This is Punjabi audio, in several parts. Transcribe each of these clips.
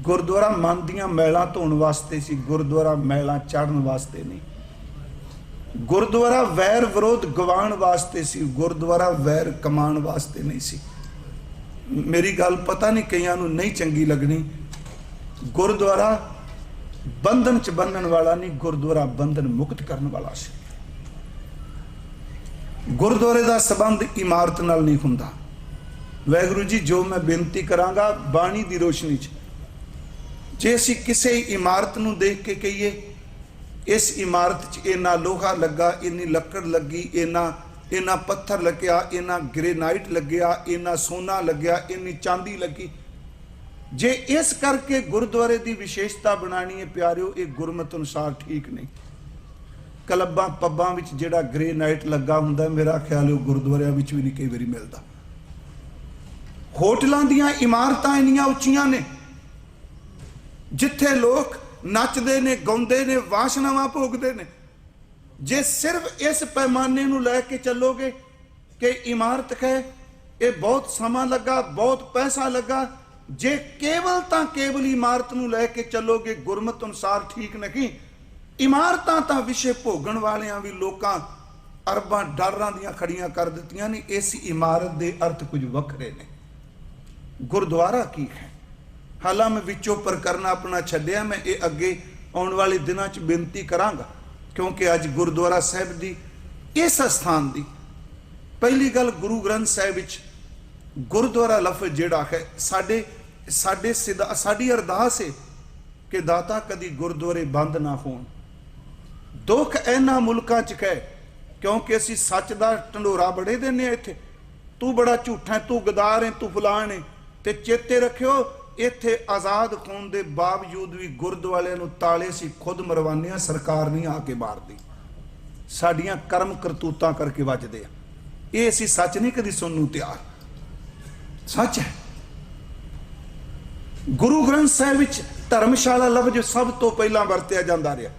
ਗੁਰਦੁਆਰਾ ਮਨ ਦੀਆਂ ਮੈਲਾਂ ਧੋਣ ਵਾਸਤੇ ਸੀ, ਗੁਰਦੁਆਰਾ ਮੈਲਾਂ ਚਾੜਨ ਵਾਸਤੇ ਨਹੀਂ। ਗੁਰਦੁਆਰਾ ਵੈਰ ਵਿਰੋਧ ਗਵਾਉਣ ਵਾਸਤੇ ਸੀ, ਗੁਰਦੁਆਰਾ ਵੈਰ ਕਮਾਉਣ ਵਾਸਤੇ ਨਹੀਂ ਸੀ। ਮੇਰੀ ਗੱਲ ਪਤਾ ਨਹੀਂ ਕਈਆਂ ਨੂੰ ਨਹੀਂ ਚੰਗੀ ਲੱਗਣੀ। ਗੁਰਦੁਆਰਾ ਬੰਧਨ ਚ ਬੰਨਣ ਵਾਲਾ ਨਹੀਂ, ਗੁਰਦੁਆਰਾ ਬੰਧਨ ਮੁਕਤ ਕਰਨ ਵਾਲਾ ਸੀ। ਗੁਰਦੁਆਰੇ ਦਾ ਸਬੰਧ ਇਮਾਰਤ ਨਾਲ ਨਹੀਂ ਹੁੰਦਾ। ਵੈਗੁਰੂ ਜੀ, ਜੋ ਮੈਂ ਬੇਨਤੀ ਕਰਾਂਗਾ, ਬਾਣੀ ਦੀ ਰੋਸ਼ਨੀ 'ਚ ਜੇ ਅਸੀਂ ਕਿਸੇ ਇਮਾਰਤ ਨੂੰ ਦੇਖ ਕੇ ਕਹੀਏ, ਇਸ ਇਮਾਰਤ 'ਚ ਇੰਨਾ ਲੋਹਾ ਲੱਗਾ, ਇੰਨੀ ਲੱਕੜ ਲੱਗੀ, ਇੰਨਾ ਇੰਨਾ ਪੱਥਰ ਲੱਗਿਆ, ਇੰਨਾ ਗ੍ਰੇਨਾਈਟ ਲੱਗਿਆ, ਇੰਨਾ ਸੋਨਾ ਲੱਗਿਆ, ਇੰਨੀ ਚਾਂਦੀ ਲੱਗੀ। ਜੇ ਇਸ ਕਰਕੇ ਗੁਰਦੁਆਰੇ ਦੀ ਵਿਸ਼ੇਸ਼ਤਾ ਬਣਾਣੀ ਹੈ, ਪਿਆਰਿਓ, ਇਹ ਗੁਰਮਤ ਅਨੁਸਾਰ ਠੀਕ ਨਹੀਂ। ਕਲੱਬਾਂ, ਪੱਬਾਂ ਵਿੱਚ ਜਿਹੜਾ ਗ੍ਰੇਨਾਈਟ ਲੱਗਾ ਹੁੰਦਾ, ਮੇਰਾ ਖਿਆਲ ਉਹ ਗੁਰਦੁਆਰਿਆਂ ਵਿੱਚ ਵੀ ਨਹੀਂ ਕਈ ਵਾਰੀ ਮਿਲਦਾ। ਹੋਟਲਾਂ ਦੀਆਂ ਇਮਾਰਤਾਂ ਇੰਨੀਆਂ ਉੱਚੀਆਂ ਨੇ ਜਿੱਥੇ ਲੋਕ ਨੱਚਦੇ ਨੇ, ਗਾਉਂਦੇ ਨੇ, ਵਾਸ਼ਨਾਵਾਂ ਭੋਗਦੇ ਨੇ, ਜੇ ਸਿਰਫ ਇਸ ਪੈਮਾਨੇ ਨੂੰ ਲੈ ਕੇ ਚੱਲੋਗੇ ਕਿ ਇਮਾਰਤ ਹੈ ਇਹ ਬਹੁਤ ਸਮਾਂ ਲੱਗਾ, ਬਹੁਤ ਪੈਸਾ ਲੱਗਾ, ਜੇ ਕੇਵਲ ਤਾਂ ਕੇਵਲ ਇਮਾਰਤ ਨੂੰ ਲੈ ਕੇ ਚੱਲੋਗੇ, ਗੁਰਮਤ ਅਨੁਸਾਰ ਠੀਕ ਨਹੀਂ। ਇਮਾਰਤਾਂ ਤਾਂ ਵਿਸ਼ੇ ਭੋਗਣ ਵਾਲਿਆਂ ਵੀ ਲੋਕਾਂ ਅਰਬਾਂ ਡਾਲਰਾਂ ਦੀਆਂ ਖੜੀਆਂ ਕਰ ਦਿੱਤੀਆਂ ਨੇ ਇਸ ਇਮਾਰਤ ਦੇ ਅਰਥ ਕੁਝ ਵੱਖਰੇ ਨੇ। ਗੁਰਦੁਆਰਾ ਕੀ ਹੈ? ਹਾਲਾਂ ਮੈਂ ਵਿੱਚੋਂ ਪ੍ਰਕਰਨ ਆਪਣਾ ਛੱਡਿਆ ਮੈਂ ਇਹ ਅੱਗੇ ਆਉਣ ਵਾਲੇ ਦਿਨਾਂ 'ਚ ਬੇਨਤੀ ਕਰਾਂਗਾ ਕਿਉਂਕਿ ਅੱਜ ਗੁਰਦੁਆਰਾ ਸਾਹਿਬ ਦੀ ਇਸ ਸਥਾਨ ਦੀ ਪਹਿਲੀ ਗੱਲ ਗੁਰੂ ਗ੍ਰੰਥ ਸਾਹਿਬ ਵਿੱਚ ਗੁਰਦੁਆਰਾ ਲਫ਼ਜ਼ ਜਿਹੜਾ ਹੈ ਸਾਡੇ ਸਾਡੇ ਸਿਦਾ ਸਾਡੀ ਅਰਦਾਸ ਹੈ ਕਿ ਦਾਤਾ ਕਦੀ ਗੁਰਦੁਆਰੇ ਬੰਦ ਨਾ ਹੋਣ। ਦੁੱਖ ਇਹਨਾਂ ਮੁਲਕਾਂ 'ਚ ਹੈ ਕਿਉਂਕਿ ਅਸੀਂ ਸੱਚ ਦਾ ਢੰਡੋਰਾ ਬੜੇ ਦਿੰਨੇ ਆ ਇੱਥੇ। ਤੂੰ ਬੜਾ ਝੂਠਾ ਹੈ, ਤੂੰ ਗਦਾਰ ਹੈ ਤੂੰ ਫਲਾਣ ਹੈ ਤੇ ਚੇਤੇ ਰੱਖਿਓ ਇੱਥੇ ਆਜ਼ਾਦ ਖੂਨ ਦੇ ਬਾਵਜੂਦ ਵੀ ਗੁਰਦੁਆਰਿਆਂ ਨੂੰ ਤਾਲੇ ਸੀ, ਖੁਦ ਮਰਵਾਨੇ ਸਰਕਾਰ ਨਹੀਂ ਆ ਕੇ ਮਾਰਦੀ। ਸਾਡੀਆਂ ਕਰਮ ਕਰਤੂਤਾਂ ਕਰਕੇ ਵੱਜਦੇ ਆ। ਇਹ ਅਸੀਂ ਸੱਚ ਨਹੀਂ ਕਦੀ ਸੁਣਨ ਨੂੰ ਤਿਆਰ। ਸੱਚ ਹੈ। ਗੁਰੂ ਗ੍ਰੰਥ ਸਾਹਿਬ ਵਿੱਚ ਧਰਮਸ਼ਾਲਾ ਲਫ਼ਜ਼ ਸਭ ਤੋਂ ਪਹਿਲਾਂ ਵਰਤਿਆ ਜਾਂਦਾ ਰਿਹਾ।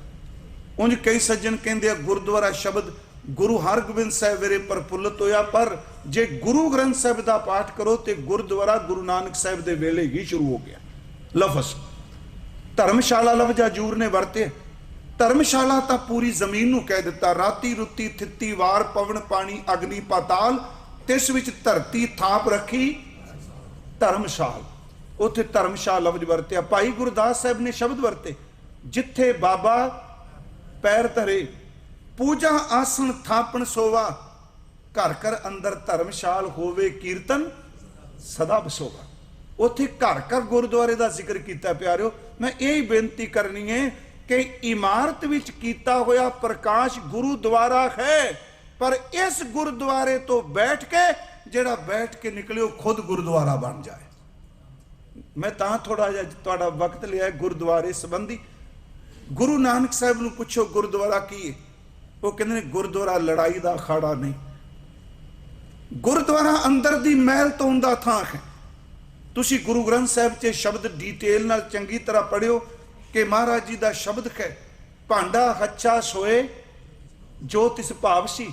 ਉਂਝ ਕਈ ਸੱਜਣ ਕਹਿੰਦੇ ਆ, ਗੁਰਦੁਆਰਾ ਸ਼ਬਦ ਗੁਰੂ ਹਰਗੋਬਿੰਦ ਸਾਹਿਬ ਵੇਰੇ ਪ੍ਰਫੁੱਲਤ ਹੋਇਆ ਪਰ ਜੇ ਗੁਰੂ ਗ੍ਰੰਥ ਸਾਹਿਬ ਦਾ ਪਾਠ ਕਰੋ ਤੇ ਗੁਰਦੁਆਰਾ ਗੁਰੂ ਨਾਨਕ ਸਾਹਿਬ ਦੇ ਵੇਲੇ ਹੀ ਸ਼ੁਰੂ ਹੋ ਗਿਆ। ਲਫ਼ਜ਼। ਧਰਮਸ਼ਾਲਾ ਲਫ਼ਜ਼ ਹਜੂਰ ਨੇ ਵਰਤੇ। ਧਰਮਸ਼ਾਲਾ ਤਾਂ ਪੂਰੀ ਜ਼ਮੀਨ ਨੂੰ ਕਹਿ ਦਿੱਤਾ। ਰਾਤੀ ਰੁੱਤੀ, ਥਿੱਤੀ ਵਾਰ ਪਵਨ, ਪਾਣੀ, ਅਗਨੀ, ਪਾਤਾਲ, ਤਿਸ ਵਿੱਚ ਧਰਤੀ ਥਾਪ ਰੱਖੀ। ਧਰਮਸ਼ਾਲ। ਉੱਥੇ ਧਰਮਸ਼ਾਲ ਲਫ਼ਜ਼ ਵਰਤਿਆ। ਭਾਈ ਗੁਰਦਾਸ ਸਾਹਿਬ ਨੇ ਸ਼ਬਦ ਵਰਤੇ। ਜਿੱਥੇ ਬਾਬਾ ਪੈਰ ਧਰੇ ਪੂਜਾ ਆਸਣ ਥਾਪਣ ਸੋਵਾ, ਘਰ ਘਰ ਅੰਦਰ ਧਰਮਸ਼ਾਲ ਹੋਵੇ ਕੀਰਤਨ, ਸਦਾ ਬਸੋਵਾ। ਉੱਥੇ ਘਰ ਘਰ ਗੁਰਦੁਆਰੇ ਦਾ ਜ਼ਿਕਰ ਕੀਤਾ ਪਿਆਰਿਓ, ਮੈਂ ਇਹ ਹੀ ਬੇਨਤੀ ਕਰਨੀ ਹੈ ਕਿ ਇਮਾਰਤ ਵਿੱਚ ਕੀਤਾ ਹੋਇਆ ਪ੍ਰਕਾਸ਼ ਗੁਰੂ ਦੁਆਰਾ ਹੈ, ਪਰ ਇਸ ਗੁਰਦੁਆਰੇ ਤੋਂ ਬੈਠ ਕੇ, ਜਿਹੜਾ ਬੈਠ ਕੇ ਨਿਕਲਿਓ, ਖੁਦ ਗੁਰਦੁਆਰਾ ਬਣ ਜਾਏ। ਮੈਂ ਤਾਂ ਥੋੜਾ ਜਿਹਾ ਤੁਹਾਡਾ ਵਕਤ ਲਿਆ ਗੁਰਦੁਆਰੇ ਸੰਬੰਧੀ। ਗੁਰੂ ਨਾਨਕ ਸਾਹਿਬ ਨੂੰ ਪੁੱਛੋ, ਗੁਰਦੁਆਰਾ ਕੀ ਹੈ? ਉਹ ਕਹਿੰਦੇ ਨੇ, ਗੁਰਦੁਆਰਾ ਲੜਾਈ ਦਾ ਅਖਾੜਾ ਨਹੀਂ। ਗੁਰਦੁਆਰਾ ਅੰਦਰ ਦੀ ਮਹਿਲ ਤੋਂ ਦਾ ਥਾਂ ਹੈ। ਤੁਸੀਂ ਗੁਰੂ ਗ੍ਰੰਥ ਸਾਹਿਬ 'ਚ ਸ਼ਬਦ ਡਿਟੇਲ ਨਾਲ ਚੰਗੀ ਤਰ੍ਹਾਂ ਪੜਿਓ ਕਿ ਮਹਾਰਾਜ ਜੀ ਦਾ ਸ਼ਬਦ ਹੈ, ਭਾਂਡਾ ਹੱਛਾ ਸੋਏ ਜੋ ਤਿਸ ਭਾਵ ਸੀ।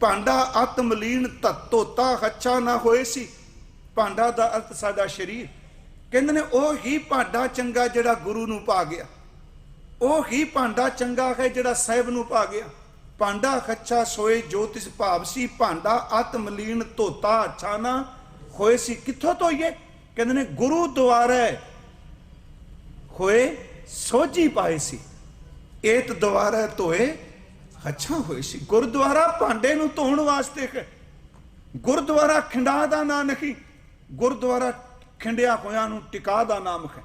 ਭਾਂਡਾ ਆਤਮਲੀਨ ਧੋਤਾ ਹੱਛਾ ਨਾ ਹੋਏ ਸੀ। ਭਾਂਡਾ ਦਾ ਅਰਥ ਸਾਡਾ ਸਰੀਰ। ਕਹਿੰਦੇ ਨੇ, ਉਹ ਹੀ ਭਾਂਡਾ ਚੰਗਾ ਜਿਹੜਾ ਗੁਰੂ ਨੂੰ ਪਾ ਗਿਆ। ਉਹ ਹੀ ਭਾਂਡਾ ਚੰਗਾ ਹੈ ਜਿਹੜਾ ਸਾਹਿਬ ਨੂੰ ਪਾ ਗਿਆ। ਭਾਂਡਾ ਖੱਛਾ ਸੋਏ ਜੋਤਿਸ ਭਾਵ ਸੀ ਭਾਂਡਾ ਆਤਮਲੀਨ ਧੋਤਾ ਅੱਛਾ ਨਾ ਹੋਏ ਸੀ ਕਿੱਥੋਂ ਧੋਈਏ? ਕਹਿੰਦੇ ਨੇ ਗੁਰੂ ਦੁਆਰੇ ਹੋਏ ਸੋਝੀ ਪਾਏ ਸੀ। ਏਤ ਦੁਆਰਾ ਧੋਏ ਅੱਛਾ ਹੋਏ ਸੀ। ਗੁਰਦੁਆਰਾ ਭਾਂਡੇ ਨੂੰ ਧੋਣ ਵਾਸਤੇ ਹੈ ਗੁਰਦੁਆਰਾ ਖਿੰਡਾ ਦਾ ਨਾਂ ਨਹੀਂ, ਗੁਰਦੁਆਰਾ ਖਿੰਡਿਆ ਹੋਇਆ ਨੂੰ ਟਿਕਾ ਦਾ ਨਾਮ ਹੈ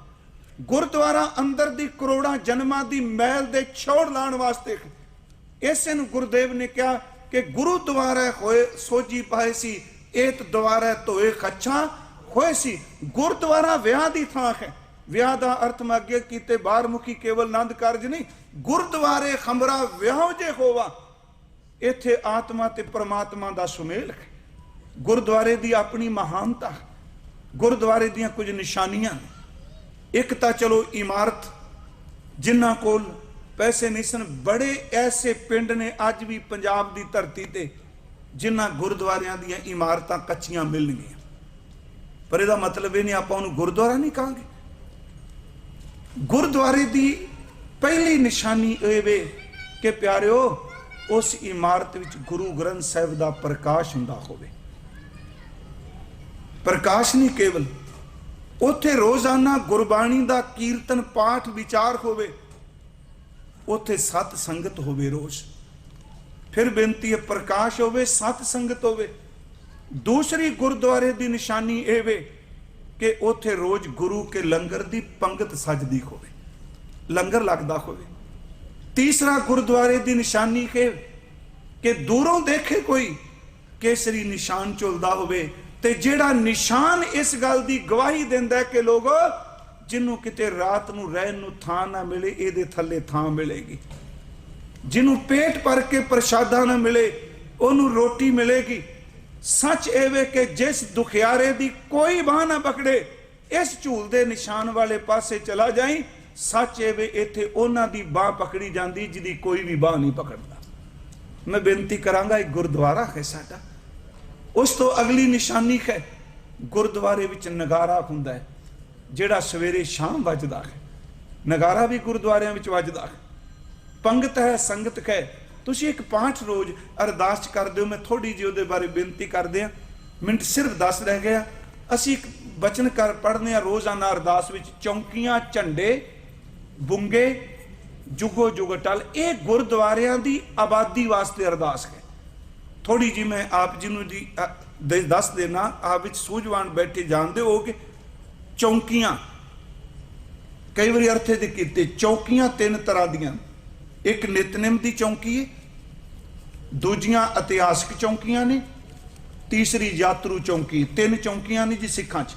ਗੁਰਦੁਆਰਾ ਅੰਦਰ ਦੀ ਕਰੋੜਾਂ ਜਨਮਾਂ ਦੀ ਮੈਲ ਦੇ ਛੋੜ ਲਾਣ ਵਾਸਤੇ ਹੈ। ਇਸੇ ਨੂੰ ਗੁਰਦੇਵ ਨੇ ਕਿਹਾ ਕਿ ਗੁਰੂ ਦੁਆਰੇ ਹੋਏ ਸੋਜੀ ਪਾਏ ਸੀ ਏਤ ਦੁਆਰਾ ਧੋਏ ਖੱਛਾ ਹੋਏ ਸੀ ਗੁਰਦੁਆਰਾ ਵਿਆਹ ਦੀ ਥਾਂ ਹੈ ਵਿਆਹ ਦਾ ਅਰਥ ਮੈਂ ਅੱਗੇ ਕੀਤੇ ਬਾਹਰ ਮੁਖੀ ਕੇਵਲ ਆਨੰਦ ਕਾਰਜ ਨਹੀਂ ਗੁਰਦੁਆਰੇ ਖੰਬਰਾ ਵਿਆਹ ਜੇ ਹੋਵਾ ਇੱਥੇ ਆਤਮਾ ਤੇ ਪ੍ਰਮਾਤਮਾ ਦਾ ਸੁਮੇਲ ਹੈ ਗੁਰਦੁਆਰੇ ਦੀ ਆਪਣੀ ਮਹਾਨਤਾ ਗੁਰਦੁਆਰੇ ਦੀਆਂ ਕੁਝ ਨਿਸ਼ਾਨੀਆਂ ਇੱਕ ਤਾਂ ਚਲੋ ਇਮਾਰਤ ਜਿਨ੍ਹਾਂ ਕੋਲ ਪੈਸੇ ਨਹੀਂ ਸਨ। ਬੜੇ ਐਸੇ ਪਿੰਡ ਨੇ ਅੱਜ ਵੀ ਪੰਜਾਬ ਦੀ ਧਰਤੀ ਤੇ ਜਿਨ੍ਹਾਂ ਗੁਰਦੁਆਰਿਆਂ ਦੀਆਂ ਇਮਾਰਤਾਂ ਕੱਚੀਆਂ ਮਿਲਣਗੀਆਂ। ਪਰ ਇਹਦਾ ਮਤਲਬ ਇਹ ਨਹੀਂ, ਆਪਾਂ ਉਹਨੂੰ ਗੁਰਦੁਆਰਾ ਨਹੀਂ ਕਹਾਂਗੇ। ਗੁਰਦੁਆਰੇ ਦੀ ਪਹਿਲੀ ਨਿਸ਼ਾਨੀ ਇਹ ਵੇ ਕਿ ਪਿਆਰਿਓ, ਉਸ ਇਮਾਰਤ ਵਿੱਚ ਗੁਰੂ ਗ੍ਰੰਥ ਸਾਹਿਬ ਦਾ ਪ੍ਰਕਾਸ਼ ਹੁੰਦਾ ਹੋਵੇ। ਪ੍ਰਕਾਸ਼ ਨਹੀਂ ਕੇਵਲ, ਉੱਥੇ ਰੋਜ਼ਾਨਾ ਗੁਰਬਾਣੀ ਦਾ ਕੀਰਤਨ, ਪਾਠ, ਵਿਚਾਰ ਹੋਵੇ। ਉੱਥੇ ਸਤ ਸੰਗਤ ਹੋਵੇ ਰੋਜ਼। ਫਿਰ ਬੇਨਤੀ ਹੈ, ਪ੍ਰਕਾਸ਼ ਹੋਵੇ, ਸਤ ਸੰਗਤ ਹੋਵੇ। ਦੂਸਰੀ ਗੁਰਦੁਆਰੇ ਦੀ ਨਿਸ਼ਾਨੀ ਇਹ ਵੇ ਕਿ ਉੱਥੇ ਰੋਜ਼ ਗੁਰੂ ਕੇ ਲੰਗਰ ਦੀ ਪੰਗਤ ਸਜਦੀ ਹੋਵੇ, ਲੰਗਰ ਲੱਗਦਾ ਹੋਵੇ। ਤੀਸਰਾ ਗੁਰਦੁਆਰੇ ਦੀ ਨਿਸ਼ਾਨੀ ਕਿ ਕਿ ਦੂਰੋਂ ਦੇਖੇ ਕੋਈ ਕੇਸਰੀ ਨਿਸ਼ਾਨ ਝੁਲਦਾ ਹੋਵੇ ਤੇ ਜਿਹੜਾ ਨਿਸ਼ਾਨ ਇਸ ਗੱਲ ਦੀ ਗਵਾਹੀ ਦਿੰਦਾ ਕਿ ਲੋਗੋ ਜਿਹਨੂੰ ਕਿਤੇ ਰਾਤ ਨੂੰ ਰਹਿਣ ਨੂੰ ਥਾਂ ਨਾ ਮਿਲੇ, ਇਹਦੇ ਥੱਲੇ ਥਾਂ ਮਿਲੇਗੀ। ਜਿਹਨੂੰ ਪੇਟ ਭਰ ਕੇ ਪ੍ਰਸ਼ਾਦਾ ਨਾ ਮਿਲੇ, ਉਹਨੂੰ ਰੋਟੀ ਮਿਲੇਗੀ। ਸੱਚ ਇਹ ਵੇ ਕਿ ਜਿਸ ਦੁਖਿਆਰੇ ਦੀ ਕੋਈ ਬਾਹ ਨਾ ਪਕੜੇ, ਇਸ ਝੂਲ ਦੇ ਨਿਸ਼ਾਨ ਵਾਲੇ ਪਾਸੇ ਚਲਾ ਜਾਈ, ਸੱਚ ਇਹ ਵੇ ਇੱਥੇ ਉਹਨਾਂ ਦੀ ਬਾਹ ਪਕੜੀ ਜਾਂਦੀ, ਜਿਹਦੀ ਕੋਈ ਵੀ ਬਾਹ ਨਹੀਂ ਪਕੜਦਾ। ਮੈਂ ਬੇਨਤੀ ਕਰਾਂਗਾ ਇੱਕ ਗੁਰਦੁਆਰਾ ਹੈ ਸਾਡਾ। ਉਸ ਤੋਂ ਅਗਲੀ ਨਿਸ਼ਾਨੀ ਹੈ, ਗੁਰਦੁਆਰੇ ਵਿੱਚ ਨਗਾਰਾ ਹੁੰਦਾ ਹੈ। ਜਿਹੜਾ ਸਵੇਰੇ ਸ਼ਾਮ ਵੱਜਦਾ ਹੈ, ਨਗਾਰਾ ਵੀ ਗੁਰਦੁਆਰਿਆਂ ਵਿੱਚ ਵੱਜਦਾ ਹੈ। ਪੰਗਤ ਹੈ, ਸੰਗਤ ਹੈ ਤੁਸੀਂ ਇੱਕ ਪਾਠ ਰੋਜ਼ ਅਰਦਾਸ ਕਰਦੇ ਹੋ, ਮੈਂ ਥੋੜੀ ਜਿਹੀ ਉਹਦੇ ਬਾਰੇ ਬੇਨਤੀ ਕਰਦੇ ਆ ਮਿੰਟ ਸਿਰਫ ਦੱਸ ਰਹਿ ਗਿਆ ਅਸੀਂ ਇੱਕ ਬਚਨ ਕਰ ਪੜ੍ਹਨੇ ਆ ਰੋਜ਼ਾਨਾ ਅਰਦਾਸ ਵਿੱਚ, ਚੌਂਕੀਆਂ, ਝੰਡੇ, ਬੁੰਗੇ, ਜੁਗੋ ਜੁਗ ਟਲ, ਇਹ ਗੁਰਦੁਆਰਿਆਂ ਦੀ ਆਬਾਦੀ ਵਾਸਤੇ ਅਰਦਾਸ ਹੈ। ਥੋੜੀ ਜੀ ਮੈਂ ਆਪ ਜੀ ਨੂੰ ਜੀ ਦੱਸ ਦੇਣਾ, ਆਪ ਵਿੱਚ ਸੂਝਵਾਨ ਬੈਠੇ ਜਾਣਦੇ ਹੋ ਕਿ ਚੌਂਕੀਆਂ। ਕਈ ਵਾਰੀ ਅਰਥੇ ਦੇ ਕੀਤੇ, ਚੌਕੀਆਂ ਤਿੰਨ ਤਰ੍ਹਾਂ ਦੀਆਂ। ਇੱਕ ਨਿਤਨੇਮ ਦੀ ਚੌਂਕੀ ਹੈ ਦੂਜੀਆਂ ਇਤਿਹਾਸਕ ਚੌਂਕੀਆਂ ਨੇ, ਤੀਸਰੀ ਯਾਤਰੂ ਚੌਂਕੀ। ਤਿੰਨ ਚੌਂਕੀਆਂ ਨੇ ਜੀ ਸਿੱਖਾਂ 'ਚ।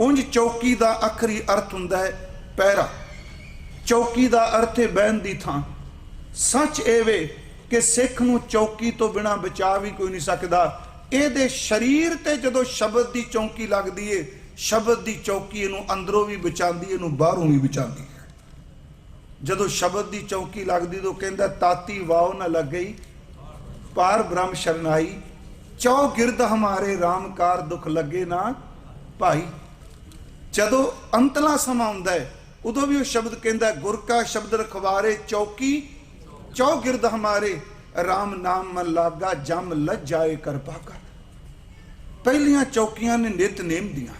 ਉਂਝ ਚੌਕੀ ਦਾ ਆਖਰੀ ਅਰਥ ਹੁੰਦਾ ਹੈ ਪਹਿਰਾ। ਚੌਕੀ ਦਾ ਅਰਥ ਹੈ ਬਹਿਣ ਦੀ ਥਾਂ। ਸੱਚ ਇਹ ਵੇ ਕਿ ਸਿੱਖ ਨੂੰ ਚੌਕੀ ਤੋਂ ਬਿਨਾ ਬਚਾ ਵੀ ਕੋਈ ਨਹੀਂ ਸਕਦਾ। ਇਹਦੇ ਸਰੀਰ ਤੇ ਜਦੋਂ ਸ਼ਬਦ ਦੀ ਚੌਂਕੀ ਲੱਗਦੀ ਏ ਸ਼ਬਦ ਦੀ ਚੌਕੀ ਇਹਨੂੰ ਅੰਦਰੋਂ ਵੀ ਬਚਾਉਂਦੀ ਇਹਨੂੰ ਬਾਹਰੋਂ ਵੀ ਬਚਾਉਂਦੀ ਹੈ। ਜਦੋਂ ਸ਼ਬਦ ਦੀ ਚੌਕੀ ਲੱਗਦੀ ਤਾਂ ਕਹਿੰਦਾ ਤਾਤੀ ਵਾਉ ਨਾ ਲੱਗਈ ਪਾਰ ਬ੍ਰਹਮ ਸ਼ਰਨਾਈ ਚੌ ਗਿਰਦ ਹਮਾਰੇ ਰਾਮਕਾਰ ਦੁੱਖ ਲੱਗੇ ਨਾ ਭਾਈ। ਜਦੋਂ ਅੰਤਲਾ ਸਮਾਂ ਆਉਂਦਾ ਹੈ ਉਦੋਂ ਵੀ ਉਹ ਸ਼ਬਦ ਕਹਿੰਦਾ ਹੈ, ਗੁਰ ਕਾ ਸ਼ਬਦ ਰਖਵਾਰੇ ਚੌਕੀ ਚੌ ਗਿਰਦ ਹਮਾਰੇ ਰਾਮ ਨਾਮ ਮਨ ਲਾਗਾ ਜਮ ਲੱਜ ਕਰ। ਭਾਗਾ ਪਹਿਲੀਆਂ ਚੌਕੀਆਂ ਨੇ ਨਿਤਨੇਮ ਦੀਆਂ।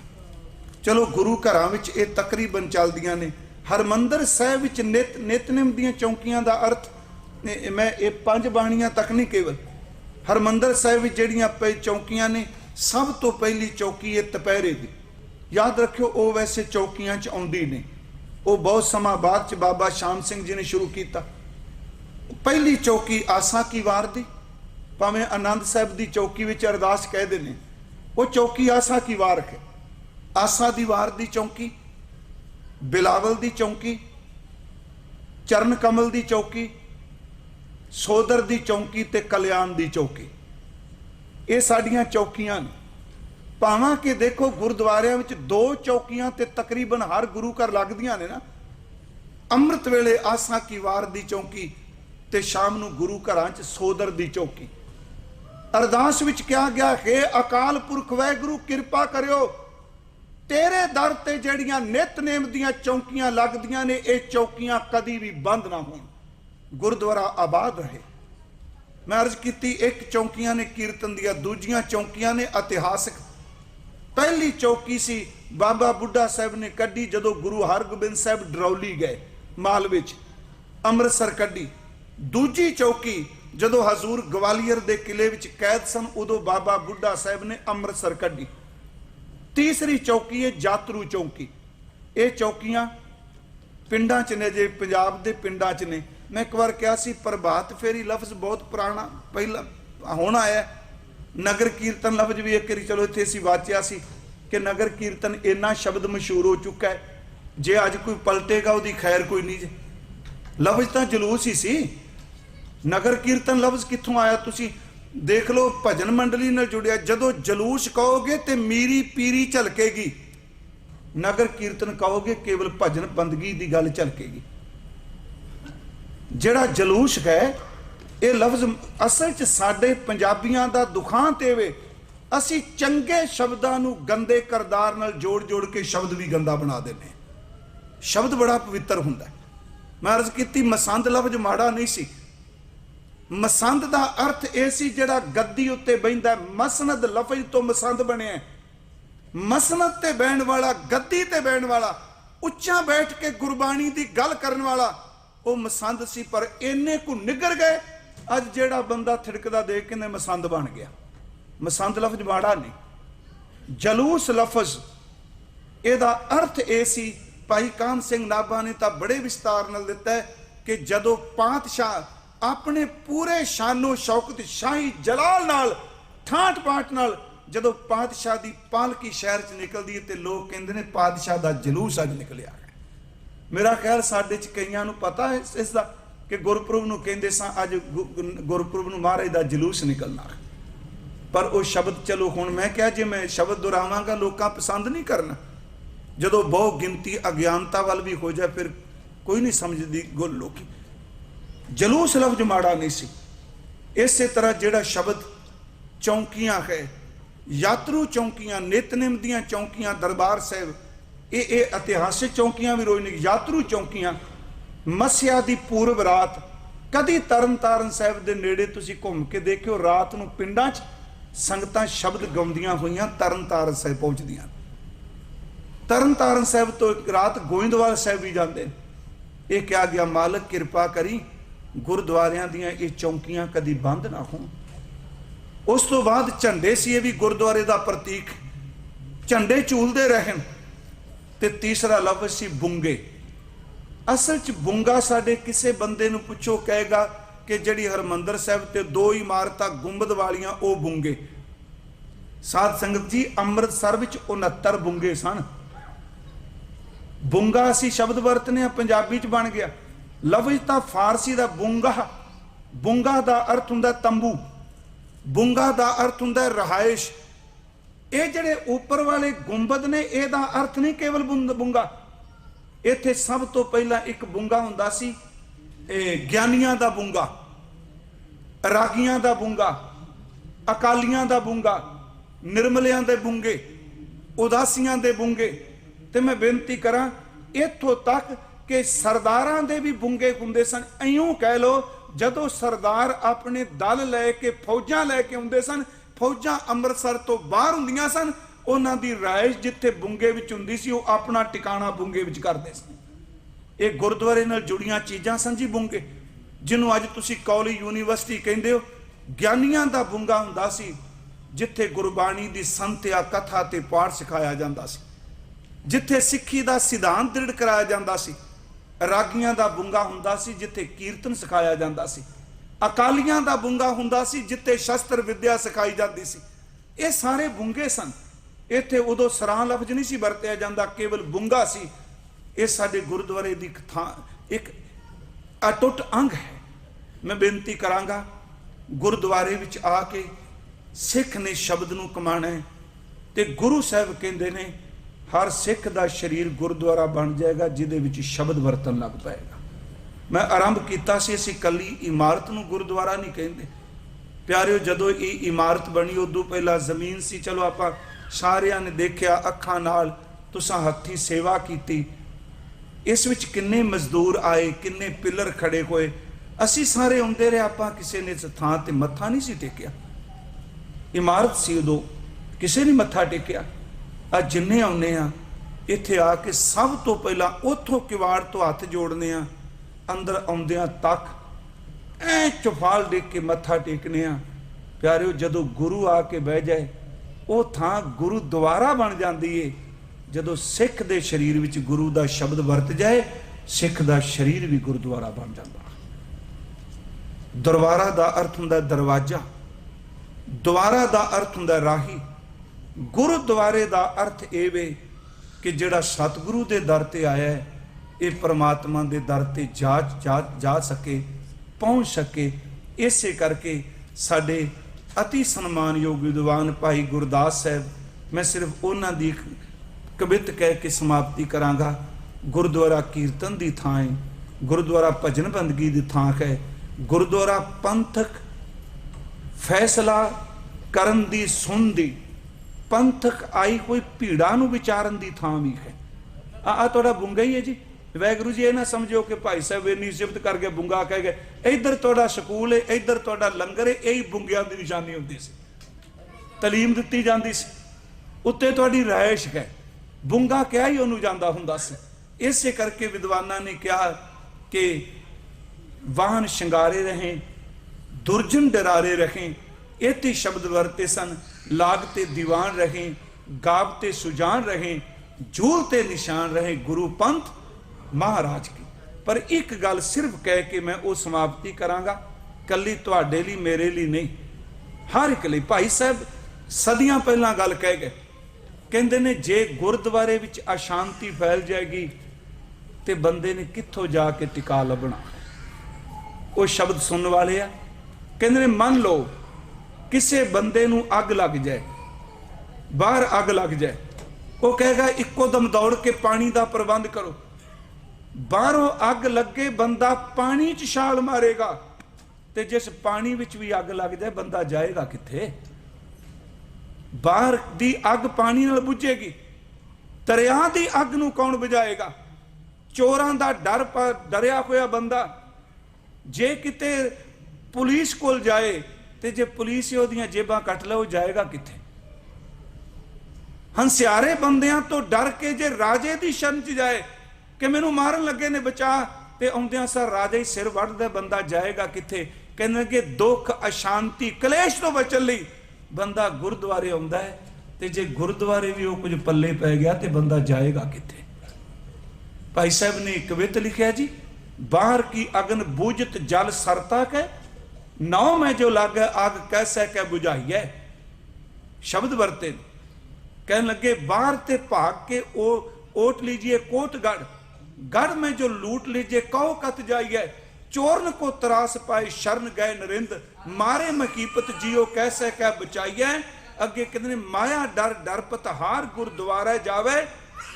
ਚਲੋ ਗੁਰੂ ਘਰਾਂ ਵਿੱਚ ਇਹ ਤਕਰੀਬਨ ਚੱਲਦੀਆਂ ਨੇ। ਹਰਮੰਦਰ ਸਾਹਿਬ ਵਿੱਚ ਨਿਤ ਨਿਤਨੇਮ ਦੀਆਂ ਚੌਕੀਆਂ ਦਾ ਅਰਥ ਮੈਂ ਇਹ ਪੰਜ ਬਾਣੀਆਂ ਤੱਕ ਨਹੀਂ ਕੇਵਲ, ਹਰਮੰਦਰ ਸਾਹਿਬ ਵਿੱਚ ਜਿਹੜੀਆਂ ਪਈ ਚੌਕੀਆਂ ਨੇ, ਸਭ ਤੋਂ ਪਹਿਲੀ ਚੌਕੀ ਇਹ ਤਪਹਿਰੇ ਦੀ। ਯਾਦ ਰੱਖਿਓ, ਉਹ ਵੈਸੇ ਚੌਕੀਆਂ 'ਚ ਆਉਂਦੀ ਨੇ। ਉਹ ਬਹੁਤ ਸਮਾਂ ਬਾਅਦ 'ਚ ਬਾਬਾ ਸ਼ਾਮ ਸਿੰਘ ਜੀ ਨੇ ਸ਼ੁਰੂ ਕੀਤਾ। ਪਹਿਲੀ ਚੌਕੀ ਆਸਾ ਕੀ ਵਾਰ ਦੀ, ਭਾਵੇਂ ਆਨੰਦ ਸਾਹਿਬ ਦੀ ਚੌਕੀ ਵਿੱਚ ਅਰਦਾਸ ਕਹਿ ਨੇ, ਉਹ ਚੌਕੀ ਆਸਾ ਕੀ ਵਾਰ ਹੈ? ਆਸਾ ਦੀ ਵਾਰ ਦੀ ਚੌਂਕੀ, ਬਿਲਾਵਲ ਦੀ ਚੌਂਕੀ ਚਰਨ ਕਮਲ ਦੀ ਚੌਕੀ, ਸੋਦਰ ਦੀ ਚੌਂਕੀ ਤੇ ਕਲਿਆਣ ਦੀ ਚੌਕੀ। ਇਹ ਸਾਡੀਆਂ ਚੌਕੀਆਂ ਨੇ। ਭਾਵਾਂ ਕਿ ਦੇਖੋ ਗੁਰਦੁਆਰਿਆਂ ਵਿੱਚ ਦੋ ਚੌਕੀਆਂ ਤੇ ਤਕਰੀਬਨ ਹਰ ਗੁਰੂ ਘਰ ਲੱਗਦੀਆਂ ਨੇ ਨਾ। ਅੰਮ੍ਰਿਤ ਵੇਲੇ ਆਸਾਂ ਕੀ ਵਾਰ ਦੀ ਚੌਕੀ ਤੇ ਸ਼ਾਮ ਨੂੰ ਗੁਰੂ ਘਰਾਂ 'ਚ ਸੋਦਰ ਦੀ ਚੌਕੀ। ਅਰਦਾਸ ਵਿੱਚ ਕਿਹਾ ਗਿਆ, ਹੈ ਅਕਾਲ ਪੁਰਖ, ਵਾਹਿਗੁਰੂ, ਕਿਰਪਾ ਕਰਿਓ। ਤੇਰੇ ਦਰ ਤੇ ਜਿਹੜੀਆਂ ਨਿਤਨੇਮ ਦੀਆਂ ਚੌਕੀਆਂ ਲੱਗਦੀਆਂ ਨੇ, ਇਹ ਚੌਕੀਆਂ ਕਦੀ ਵੀ ਬੰਦ ਨਾ ਹੋਣ। ਗੁਰਦੁਆਰਾ ਆਬਾਦ ਰਹੇ। ਮੈਂ ਅਰਜ਼ ਕੀਤੀ, ਇੱਕ ਚੌਕੀਆਂ ਨੇ ਕੀਰਤਨ ਦੀਆਂ ਦੂਜੀਆਂ ਚੌਕੀਆਂ ਨੇ ਇਤਿਹਾਸਕ। ਪਹਿਲੀ ਚੌਕੀ ਸੀ, ਬਾਬਾ ਬੁੱਢਾ ਸਾਹਿਬ ਨੇ ਕੱਢੀ ਜਦੋਂ ਗੁਰੂ ਹਰਗੋਬਿੰਦ ਸਾਹਿਬ ਡਰੌਲੀ ਗਏ, ਮਾਲ ਵਿੱਚ। ਅੰਮ੍ਰਿਤਸਰ ਕੱਢੀ। ਦੂਜੀ ਚੌਕੀ, ਜਦੋਂ ਹਜ਼ੂਰ ਗਵਾਲੀਅਰ ਦੇ ਕਿਲੇ ਵਿੱਚ ਕੈਦ ਸਨ, ਉਦੋਂ ਬਾਬਾ ਬੁੱਢਾ ਸਾਹਿਬ ਨੇ ਅੰਮ੍ਰਿਤਸਰ ਕੱਢੀ। ਤੀਸਰੀ ਚੌਕੀ ਹੈ ਜਾਤਰੂ ਚੌਕੀ। ਇਹ ਚੌਕੀਆਂ ਪਿੰਡਾਂ 'ਚ ਨੇ, ਜੇ ਪੰਜਾਬ ਦੇ ਪਿੰਡਾਂ 'ਚ ਨੇ। ਮੈਂ ਇੱਕ ਵਾਰ ਕਿਹਾ ਸੀ, ਪ੍ਰਭਾਤ ਫੇਰੀ ਲਫ਼ਜ਼ ਬਹੁਤ ਪੁਰਾਣਾ, ਪਹਿਲਾਂ ਹੁਣ ਆਇਆ ਨਗਰ ਕੀਰਤਨ ਲਫ਼ਜ਼ ਵੀ ਇੱਕ ਵਾਰੀ, ਚਲੋ ਇੱਥੇ ਅਸੀਂ ਵਾਚਿਆ ਸੀ ਕਿ ਨਗਰ ਕੀਰਤਨ ਇੰਨਾ ਸ਼ਬਦ ਮਸ਼ਹੂਰ ਹੋ ਚੁੱਕਾ ਹੈ। ਜੇ ਅੱਜ ਕੋਈ ਪਲਟੇਗਾ, ਉਹਦੀ ਖੈਰ ਕੋਈ ਨਹੀਂ ਜੇ। ਲਫ਼ਜ਼ ਤਾਂ ਜਲੂਸ ਹੀ ਸੀ। ਨਗਰ ਕੀਰਤਨ ਲਫ਼ਜ਼ ਕਿੱਥੋਂ ਆਇਆ ਤੁਸੀਂ? ਦੇਖ ਲਓ, ਭਜਨ ਮੰਡਲੀ ਨਾਲ ਜੁੜਿਆ, ਜਦੋਂ ਜਲੂਸ ਕਹੋਗੇ ਤੇ ਮੀਰੀ ਪੀਰੀ ਝਲਕੇਗੀ। ਨਗਰ ਕੀਰਤਨ ਕਹੋਗੇ, ਕੇਵਲ ਭਜਨ ਬੰਦਗੀ ਦੀ ਗੱਲ ਝਲਕੇਗੀ। ਜਿਹੜਾ ਜਲੂਸ ਹੈ, ਇਹ ਲਫ਼ਜ਼ ਅਸਲ 'ਚ ਸਾਡੇ ਪੰਜਾਬੀਆਂ ਦਾ ਦੁਖਾਂਤ ਵੇ। ਅਸੀਂ ਚੰਗੇ ਸ਼ਬਦਾਂ ਨੂੰ ਗੰਦੇ ਕਰਦਾਰ ਨਾਲ ਜੋੜ ਜੋੜ ਕੇ ਸ਼ਬਦ ਵੀ ਗੰਦਾ ਬਣਾ ਦਿੰਦੇ ਸ਼ਬਦ ਬੜਾ ਪਵਿੱਤਰ ਹੁੰਦਾ ਮੈਂ ਅਰਜ਼ ਕੀਤੀ, ਮਸੰਦ ਲਫ਼ਜ਼ ਮਾੜਾ ਨਹੀਂ ਸੀ। ਮਸੰਦ ਦਾ ਅਰਥ ਇਹ ਸੀ ਜਿਹੜਾ ਗੱਦੀ ਉੱਤੇ ਬੈਂਦਾ ਮਸਨਦ ਲਫ਼ਜ਼ ਤੋਂ ਮਸੰਦ ਬਣਿਆ ਮਸਨਦ ਤੇ ਬਹਿਣ ਵਾਲਾ, ਗੱਦੀ ਤੇ ਬਹਿਣ ਵਾਲਾ, ਉੱਚਾ ਬੈਠ ਕੇ ਗੁਰਬਾਣੀ ਦੀ ਗੱਲ ਕਰਨ ਵਾਲਾ, ਉਹ ਮਸੰਦ ਸੀ, ਪਰ ਇੰਨੇ ਕੁ ਨਿਗਰ ਗਏ, ਅੱਜ ਜਿਹੜਾ ਬੰਦਾ ਥਿੜਕਦਾ ਦੇਖ ਕੇ ਨੇ ਮਸੰਦ ਬਣ ਗਿਆ। ਮਸੰਦ ਲਫ਼ਜ਼ ਮਾੜਾ ਨਹੀਂ। ਜਲੂਸ ਲਫ਼ਜ਼, ਇਹਦਾ ਅਰਥ ਇਹ ਸੀ, ਭਾਈ ਕਾਨ ਸਿੰਘ ਨਾਭਾ ਨੇ ਤਾਂ ਬੜੇ ਵਿਸਤਾਰ ਨਾਲ ਦਿੱਤਾ ਕਿ ਜਦੋਂ ਪਾਤਸ਼ਾਹ ਆਪਣੇ ਪੂਰੇ ਸ਼ਾਨੋ ਸ਼ੌਕਤ ਸ਼ਾਹੀ ਜਲਾਲ ਨਾਲ ਠਾਂਠ ਪਾਠ ਨਾਲ ਜਦੋਂ ਪਾਤਸ਼ਾਹ ਦੀ ਪਾਲਕੀ ਸ਼ਹਿਰ ਚ ਨਿਕਲਦੀ ਹੈ ਤੇ ਲੋਕ ਕਹਿੰਦੇ ਨੇ ਪਾਤਸ਼ਾਹ ਦਾ ਜਲੂਸ ਅੱਜ ਨਿਕਲਿਆ ਹੈ। ਮੇਰਾ ਖਿਆਲ ਸਾਡੇ ਚ ਕਈਆਂ ਨੂੰ ਪਤਾ ਹੈ ਇਸ- ਦਾ ਕਿ ਗੁਰਪੁਰਬ ਨੂੰ ਕਹਿੰਦੇ ਸਾਂ, ਅੱਜ ਗੁ- ਗੁਰਪੁਰਬ ਨੂੰ ਮਹਾਰਾਜ ਦਾ ਜਲੂਸ ਨਿਕਲਣਾ ਪਰ ਉਹ ਸ਼ਬਦ, ਚਲੋ ਹੁਣ ਮੈਂ ਕਿਹਾ ਜੇ ਮੈਂ ਸ਼ਬਦ ਦੁਹਰਾਵਾਂਗਾ, ਲੋਕਾਂ ਪਸੰਦ ਨਹੀਂ ਕਰਨਾ। ਜਦੋਂ ਬਹੁ ਗਿਣਤੀ ਅਗਿਆਨਤਾ ਵੱਲ ਵੀ ਹੋ ਜਾਏ, ਫਿਰ ਕੋਈ ਨਹੀਂ ਸਮਝਦੀ ਗੁੱਲ ਲੋਕੀ। ਜਲੂਸ ਲਫ਼ਜ਼ ਮਾੜਾ ਨਹੀਂ ਸੀ। ਇਸੇ ਤਰ੍ਹਾਂ ਜਿਹੜਾ ਸ਼ਬਦ ਚੌਂਕੀਆਂ ਹੈ, ਯਾਤਰੂ ਚੌਂਕੀਆਂ, ਨਿਤਨੇਮ ਦੀਆਂ ਚੌਂਕੀਆਂ, ਦਰਬਾਰ ਸਾਹਿਬ, ਇਹ ਇਹ ਇਤਿਹਾਸਿਕ ਚੌਂਕੀਆਂ ਵੀ ਰੋਜ਼ ਨੇ ਯਾਤਰੂ ਚੌਂਕੀਆਂ, ਮਸਿਆ ਦੀ ਪੂਰਬ ਰਾਤ, ਕਦੀ ਤਰਨਤਾਰਨ ਸਾਹਿਬ ਦੇ ਨੇੜੇ ਤੁਸੀਂ ਘੁੰਮ ਕੇ ਦੇਖਿਓ, ਰਾਤ ਨੂੰ ਪਿੰਡਾਂ 'ਚ ਸੰਗਤਾਂ ਸ਼ਬਦ ਗਾਉਂਦੀਆਂ ਹੋਈਆਂ, ਤਰਨਤਾਰਨ ਸਾਹਿਬ ਪਹੁੰਚਦੀਆਂ। ਤਰਨਤਾਰਨ ਸਾਹਿਬ ਤੋਂ ਇੱਕ ਰਾਤ ਗੋਇੰਦਵਾਲ ਸਾਹਿਬ ਵੀ ਜਾਂਦੇ ਨੇ। ਇਹ ਕਿਹਾ ਗਿਆ, ਮਾਲਕ ਕਿਰਪਾ ਕਰੀ ਗੁਰਦੁਆਰਿਆਂ ਦੀਆਂ ਇਹ ਚੌਂਕੀਆਂ ਕਦੀ ਬੰਦ ਨਾ ਹੋਣ। ਉਸ ਤੋਂ ਬਾਅਦ ਝੰਡੇ ਸੀ ਇਹ ਵੀ ਗੁਰਦੁਆਰੇ ਦਾ ਪ੍ਰਤੀਕ। ਝੰਡੇ ਝੂਲਦੇ ਰਹਿਣ ਤੇ ਤੀਸਰਾ ਲਫ਼ਜ਼ ਸੀ ਬੁੰਗੇ। ਅਸਲ 'ਚ ਬੁੰਗਾ ਸਾਡੇ ਕਿਸੇ ਬੰਦੇ ਨੂੰ ਪੁੱਛੋ, ਕਹੇਗਾ ਕਿ ਜਿਹੜੀ ਹਰਮੰਦਰ ਸਾਹਿਬ ਤੇ ਦੋ ਇਮਾਰਤਾਂ ਗੁੰਬਦ ਵਾਲੀਆਂ, ਉਹ ਬੁੰਗੇ। ਸਾਧ ਸੰਗਤ ਜੀ, ਅੰਮ੍ਰਿਤਸਰ ਵਿੱਚ 69 ਬੁੰਗੇ ਸਨ। ਬੁੰਗਾ ਅਸੀਂ ਸ਼ਬਦ ਵਰਤਨੇ ਆ, ਪੰਜਾਬੀ 'ਚ ਬਣ ਗਿਆ। ਲਫ਼ਜ਼ ਤਾਂ ਫਾਰਸੀ ਦਾ ਬੁੰਗਾ ਬੁੰਗਾ ਦਾ ਅਰਥ ਹੁੰਦਾ ਤੰਬੂ, ਬੁੰਗਾ ਦਾ ਅਰਥ ਹੁੰਦਾ ਰਹਾਇਸ਼। ਇਹ ਜਿਹੜੇ ਉੱਪਰ ਵਾਲੇ ਗੁੰਬਦ ਨੇ, ਇਹਦਾ ਅਰਥ ਨਹੀਂ ਕੇਵਲ ਬੁੰਗਾ। ਇੱਥੇ ਸਭ ਤੋਂ ਪਹਿਲਾਂ ਇੱਕ ਬੁੰਗਾ ਹੁੰਦਾ ਸੀ, ਇਹ ਗਿਆਨੀਆਂ ਦਾ ਬੁੰਗਾ, ਰਾਗੀਆਂ ਦਾ ਬੁੰਗਾ, ਅਕਾਲੀਆਂ ਦਾ ਬੁੰਗਾ, ਨਿਰਮਲਿਆਂ ਦੇ ਬੁੰਗੇ, ਉਦਾਸੀਆਂ ਦੇ ਬੁੰਗੇ। ਤੇ ਮੈਂ ਬੇਨਤੀ ਕਰਾਂ, ਇੱਥੋਂ ਤੱਕ ਕਿ ਸਰਦਾਰਾਂ ਦੇ ਵੀ ਬੁੰਗੇ ਹੁੰਦੇ ਸਨ। ਐਂ ਕਹਿ ਲੋ ਜਦੋਂ ਸਰਦਾਰ ਆਪਣੇ ਦਲ ਲੈ ਕੇ, ਫੌਜਾਂ ਲੈ ਕੇ ਆਉਂਦੇ ਸਨ, ਫੌਜਾਂ ਅੰਮ੍ਰਿਤਸਰ ਤੋਂ ਬਾਹਰ ਹੁੰਦੀਆਂ ਸਨ, ਉਹਨਾਂ ਦੀ ਰਾਇਸ਼ ਜਿੱਥੇ ਬੁੰਗੇ ਵਿੱਚ ਹੁੰਦੀ ਸੀ, ਉਹ ਆਪਣਾ ਟਿਕਾਣਾ ਬੁੰਗੇ ਵਿੱਚ ਕਰਦੇ ਸਨ। ਇਹ ਗੁਰਦੁਆਰੇ ਨਾਲ ਜੁੜੀਆਂ ਚੀਜ਼ਾਂ ਸਨ ਜੀ ਬੁੰਗੇ, ਜਿਹਨੂੰ ਅੱਜ ਤੁਸੀਂ ਕੌਲੀ ਯੂਨੀਵਰਸਿਟੀ ਕਹਿੰਦੇ ਹੋ। ਗਿਆਨੀਆਂ ਦਾ ਬੁੰਗਾ ਹੁੰਦਾ ਸੀ, ਜਿੱਥੇ ਗੁਰਬਾਣੀ ਦੀ ਸੰਤਿਆ ਕਥਾ ਤੇ ਪਾਠ ਸਿਖਾਇਆ ਜਾਂਦਾ ਸੀ। ਜਿੱਥੇ ਸਿੱਖੀ ਦਾ ਸਿਧਾਂਤ ਦ੍ਰਿੜ ਕਰਾਇਆ ਜਾਂਦਾ ਸੀ। ਰਾਗੀਆਂ ਦਾ ਬੁੰਗਾ ਹੁੰਦਾ ਸੀ ਜਿੱਥੇ ਕੀਰਤਨ ਸਿਖਾਇਆ ਜਾਂਦਾ ਸੀ। ਅਕਾਲੀਆਂ ਦਾ ਬੁੰਗਾ ਹੁੰਦਾ ਸੀ ਜਿੱਥੇ ਸ਼ਸਤਰ ਵਿੱਦਿਆ ਸਿਖਾਈ ਜਾਂਦੀ ਸੀ। ਇਹ ਸਾਰੇ ਬੁੰਗੇ ਸਨ। ਇੱਥੇ ਉਦੋਂ ਸਰਾਂ ਲਫ਼ਜ਼ ਨਹੀਂ ਸੀ ਵਰਤਿਆ ਜਾਂਦਾ, ਕੇਵਲ ਬੁੰਗਾ ਸੀ। ਇਹ ਸਾਡੇ ਗੁਰਦੁਆਰੇ ਦੀ ਇੱਕ ਥਾਂ, ਇੱਕ ਅਟੁੱਟ ਅੰਗ ਹੈ। ਮੈਂ ਬੇਨਤੀ ਕਰਾਂਗਾ, ਗੁਰਦੁਆਰੇ ਵਿੱਚ ਆ ਕੇ ਸਿੱਖ ਨੇ ਸ਼ਬਦ ਨੂੰ ਕਮਾਣਾ ਹੈ ਤੇ ਗੁਰੂ ਸਾਹਿਬ ਕਹਿੰਦੇ ਨੇ ਹਰ ਸਿੱਖ ਦਾ ਸਰੀਰ ਗੁਰਦੁਆਰਾ ਬਣ ਜਾਏਗਾ, ਜਿਹਦੇ ਵਿੱਚ ਸ਼ਬਦ ਵਰਤਨ ਲੱਗ ਪਏਗਾ। ਮੈਂ ਆਰੰਭ ਕੀਤਾ ਸੀ, ਅਸੀਂ ਕੱਲੀ ਇਮਾਰਤ ਨੂੰ ਗੁਰਦੁਆਰਾ ਨਹੀਂ ਕਹਿੰਦੇ। ਪਿਆਰਿਓ, ਜਦੋਂ ਇਹ ਇਮਾਰਤ ਬਣੀ, ਉਦੋਂ ਪਹਿਲਾਂ ਜ਼ਮੀਨ ਸੀ। ਚਲੋ ਆਪਾਂ ਸਾਰਿਆਂ ਨੇ ਦੇਖਿਆ ਅੱਖਾਂ ਨਾਲ, ਤੁਸਾਂ ਹੱਥੀ ਸੇਵਾ ਕੀਤੀ। ਇਸ ਵਿੱਚ ਕਿੰਨੇ ਮਜ਼ਦੂਰ ਆਏ, ਕਿੰਨੇ ਪਿੱਲਰ ਖੜੇ ਹੋਏ। ਅਸੀਂ ਸਾਰੇ ਆਉਂਦੇ ਰਹੇ, ਆਪਾਂ ਕਿਸੇ ਨੇ ਥਾਂ ਤੇ ਮੱਥਾ ਨਹੀਂ ਸੀ ਟੇਕਿਆ। ਇਮਾਰਤ ਸੀ ਉਦੋਂ, ਕਿਸੇ ਨੇ ਮੱਥਾ ਟੇਕਿਆ। ਆ ਜਿੰਨੇ ਆਉਨੇ ਆ, ਇੱਥੇ ਆ ਕੇ ਸਭ ਤੋਂ ਪਹਿਲਾਂ ਉੱਥੋਂ ਕਿਵਾੜ ਤੋਂ ਹੱਥ ਜੋੜਨੇ ਆ, ਅੰਦਰ ਆਉਂਦਿਆਂ ਤੱਕ ਐ ਚੁਫਾਲ ਦੇਖ ਕੇ ਮੱਥਾ ਟੇਕਨੇ ਆ। ਪਿਆਰਿਓ, ਜਦੋਂ ਗੁਰੂ ਆ ਕੇ ਬਹਿ ਜਾਏ, ਉਹ ਥਾਂ ਗੁਰੂ ਦੁਆਰਾ ਬਣ ਜਾਂਦੀ ਏ। ਜਦੋਂ ਸਿੱਖ ਦੇ ਸਰੀਰ ਵਿੱਚ ਗੁਰੂ ਦਾ ਸ਼ਬਦ ਵਰਤ ਜਾਏ, ਸਿੱਖ ਦਾ ਸਰੀਰ ਵੀ ਗੁਰਦੁਆਰਾ ਬਣ ਜਾਂਦਾ। ਦਰਬਾਰਾ ਦਾ ਅਰਥ ਹੁੰਦਾ ਦਰਵਾਜ਼ਾ, ਦੁਆਰਾ ਦਾ ਅਰਥ ਹੁੰਦਾ ਰਾਹੀ। ਗੁਰਦੁਆਰੇ ਦਾ ਅਰਥ ਇਹ ਵੇ ਕਿ ਜਿਹੜਾ ਸਤਿਗੁਰੂ ਦੇ ਦਰ ਤੇ ਆਇਆ ਹੈ, ਇਹ ਪ੍ਰਮਾਤਮਾ ਦੇ ਦਰ ਤੇ ਜਾ ਜਾ ਸਕੇ, ਪਹੁੰਚ ਸਕੇ। ਇਸੇ ਕਰਕੇ ਸਾਡੇ ਅਤੀ ਸਨਮਾਨਯੋਗ ਵਿਦਵਾਨ ਭਾਈ ਗੁਰਦਾਸ ਸਾਹਿਬ, ਮੈਂ ਸਿਰਫ ਉਹਨਾਂ ਦੀ ਕਵਿਤ ਕਹਿ ਕੇ ਸਮਾਪਤੀ ਕਰਾਂਗਾ। ਗੁਰਦੁਆਰਾ ਕੀਰਤਨ ਦੀ ਥਾਂ ਹੈ, ਗੁਰਦੁਆਰਾ ਭਜਨ ਬੰਦਗੀ ਦੀ ਥਾਂ ਹੈ, ਗੁਰਦੁਆਰਾ ਪੰਥਕ ਫੈਸਲਾ ਕਰਨ ਦੀ ਸੁਣ ਦੀ ਪੰਥਕ ਆਈ ਕੋਈ ਭੀੜਾ ਨੂੰ ਵਿਚਾਰਨ ਦੀ ਥਾਂ ਵੀ ਹੈ। ਆ ਆ ਤੁਹਾਡਾ ਬੁੰਗਾ ਹੀ ਹੈ ਜੀ। ਵੈਗੁਰੂ ਜੀ, ਇਹ ਨਾ ਸਮਝੋ ਕਿ ਭਾਈ ਸਾਹਿਬ ਇੰਨੀ ਸਿਫਤ ਕਰਕੇ ਬੁੰਗਾ ਕਹਿ ਗਏ। ਇੱਧਰ ਤੁਹਾਡਾ ਸਕੂਲ ਹੈ ਇੱਧਰ ਤੁਹਾਡਾ ਲੰਗਰ ਹੈ ਇਹੀ ਬੁੰਗਿਆਂ ਦੀ ਨਿਸ਼ਾਨੀ ਹੁੰਦੀ ਸੀ। ਤਾਲੀਮ ਦਿੱਤੀ ਜਾਂਦੀ ਸੀ। ਉੱਤੇ ਤੁਹਾਡੀ ਰਾਇਸ਼ ਹੈ। ਬੁੰਗਾ ਕਿਹਾ ਹੀ ਉਹਨੂੰ ਜਾਂਦਾ ਹੁੰਦਾ ਸੀ। ਇਸੇ ਕਰਕੇ ਵਿਦਵਾਨਾਂ ਨੇ ਕਿਹਾ ਕਿ ਵਾਹਨ ਸ਼ਿੰਗਾਰੇ ਰਹੇ, ਦੁਰਜਨ ਡਰਾਰੇ ਰਹੇ ਇਤੇ ਸ਼ਬਦ ਵਰਤੇ ਸਨ। ਲਾਗ ਤੇ ਦੀਵਾਨ ਰਹੇ ਗਾਬ ਤੇ ਸੁਜਾਨ ਰਹੇ, ਜੂਲ ਤੇ ਨਿਸ਼ਾਨ ਰਹੇ ਗੁਰੂ ਪੰਥ ਮਹਾਰਾਜ ਕੀ। ਪਰ ਇੱਕ ਗੱਲ ਸਿਰਫ ਕਹਿ ਕੇ ਮੈਂ ਉਹ ਸਮਾਪਤੀ ਕਰਾਂਗਾ, ਕੱਲੀ ਤੁਹਾਡੇ ਲਈ, ਮੇਰੇ ਲਈ ਨਹੀਂ। ਹਰ ਇੱਕ ਲਈ। ਭਾਈ ਸਾਹਿਬ, ਸਦੀਆਂ ਪਹਿਲਾਂ ਗੱਲ ਕਹਿ ਗਏ ਕਹਿੰਦੇ ਨੇ, ਜੇ ਗੁਰਦੁਆਰੇ ਵਿੱਚ ਅਸ਼ਾਂਤੀ ਫੈਲ ਜਾਏਗੀ ਤੇ ਬੰਦੇ ਨੇ ਕਿੱਥੋਂ ਜਾ ਕੇ ਟਿਕਾ ਲੱਭਣਾ? ਉਹ ਸ਼ਬਦ ਸੁਣਨ ਵਾਲੇ ਆ। ਕਹਿੰਦੇ ਨੇ, ਮੰਨ ਲਓ ਕਿਸੇ ਬੰਦੇ ਨੂੰ ਅੱਗ ਲੱਗ ਜਾਏ, ਬਾਹਰ ਅੱਗ ਲੱਗ ਜਾਏ, ਉਹ ਕਹੇਗਾ, ਇੱਕੋ ਦਮ ਦੌੜ ਕੇ ਪਾਣੀ ਦਾ ਪ੍ਰਬੰਧ ਕਰੋ। ਬਾਹਰੋਂ ਅੱਗ ਲੱਗੇ ਬੰਦਾ ਪਾਣੀ 'ਚ ਛਾਲ ਮਾਰੇਗਾ ਤੇ ਜਿਸ ਪਾਣੀ ਵਿੱਚ ਵੀ ਅੱਗ ਲੱਗ ਜਾਏ, ਬੰਦਾ ਜਾਏਗਾ ਕਿੱਥੇ? ਬਾਹਰ ਦੀ ਅੱਗ ਪਾਣੀ ਨਾਲ ਬੁਝੇਗੀ। ਦਰਿਆ ਦੀ ਅੱਗ ਨੂੰ ਕੌਣ ਬੁਝਾਏਗਾ? ਚੋਰਾਂ ਦਾ ਡਰ ਡਰਿਆ ਹੋਇਆ ਬੰਦਾ। ਜੇ ਕਿਤੇ ਪੁਲਿਸ ਕੋਲ ਜਾਏ ਤੇ ਜੇ ਪੁਲਿਸ ਉਹਦੀਆਂ ਜੇਬਾਂ ਕੱਟ ਲਓ ਜਾਏਗਾ ਕਿੱਥੇ? ਹੰਸਿਆਰੇ ਬੰਦਿਆਂ ਤੋਂ ਡਰ ਕੇ ਜੇ ਰਾਜੇ ਦੀ ਸ਼ਰਨ 'ਚ ਜਾਏ, ਕਿ ਮੈਨੂੰ ਮਾਰਨ ਲੱਗੇ ਨੇ ਬਚਾ, ਤੇ ਆਉਂਦਿਆਂ ਸਰ ਰਾਜੇ ਹੀ ਸਿਰ ਵੱਢਦਾ, ਬੰਦਾ ਜਾਏਗਾ ਕਿੱਥੇ? ਕਹਿੰਦੇ ਕਿ ਦੁੱਖ, ਅਸ਼ਾਂਤੀ, ਕਲੇਸ਼ ਤੋਂ ਬਚਣ ਲਈ ਬੰਦਾ ਗੁਰਦੁਆਰੇ ਆਉਂਦਾ ਹੈ, ਤੇ ਜੇ ਗੁਰਦੁਆਰੇ ਵੀ ਉਹ ਕੁਝ ਪੱਲੇ ਪੈ ਗਿਆ, ਤੇ ਬੰਦਾ ਜਾਏਗਾ ਕਿੱਥੇ? ਭਾਈ ਸਾਹਿਬ ਨੇ ਇੱਕ ਕਵਿਤ ਲਿਖਿਆ ਜੀ, ਬਾਹਰ ਕੀ ਅਗਨ ਬੂਝਤ ਜਲ ਸਰਤਾ ਕੈ ਨੌ ਮੈਂ ਜੋ ਲੱਗ ਆਗ ਕੈਸੈ ਕੈ 부ਝਾਈਐ ਸ਼ਬਦ ਵਰਤੇ। ਕਹਿਣ ਲੱਗੇ ਬਾਹਰ ਤੇ ਭਾਗ ਕੇ ਉਹ ਓਟ ਲੀਜੀਏ ਕੋਟ ਗੜ ਗੜ ਮੈਂ ਜੋ ਲੂਟ ਲੀਜੀਏ, ਕਉ ਕਤ ਜਾਈਐ। ਚੋਰਨ ਕੋ ਤਰਾਸ ਪਾਏ ਸ਼ਰਨ ਗਏ ਨਰਿੰਦ। ਮਾਰੇ ਮਕੀਪਤ ਜਿਉ ਕੈਸੈ ਕੈ ਬਚਾਈਐ। ਅੱਗੇ ਕਹਿੰਦੇ ਨੇ, ਮਾਇਆ ਡਰ ਡਰ ਪਤ ਹਾਰ ਗੁਰਦੁਆਰੇ ਜਾਵੇ,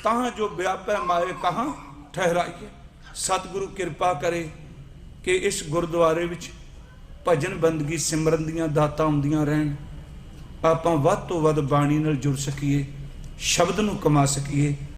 ਤਾਂ ਜੋ ਵਿਆਪੈ ਮਾਇਆ ਕਹਾ ਠਹਿਰਾਈਏ ਸਤਿਗੁਰੂ ਕਿਰਪਾ ਕਰੇ ਕਿ ਇਸ ਗੁਰਦੁਆਰੇ ਵਿੱਚ ਭਜਨ ਬੰਦਗੀ ਸਿਮਰਨ ਦੀਆਂ ਦਾਤਾਂ ਹੁੰਦੀਆਂ ਰਹਿਣ। ਆਪਾਂ ਵੱਧ ਤੋਂ ਵੱਧ ਬਾਣੀ ਨਾਲ ਜੁੜ ਸਕੀਏ, ਸ਼ਬਦ ਨੂੰ ਕਮਾ ਸਕੀਏ।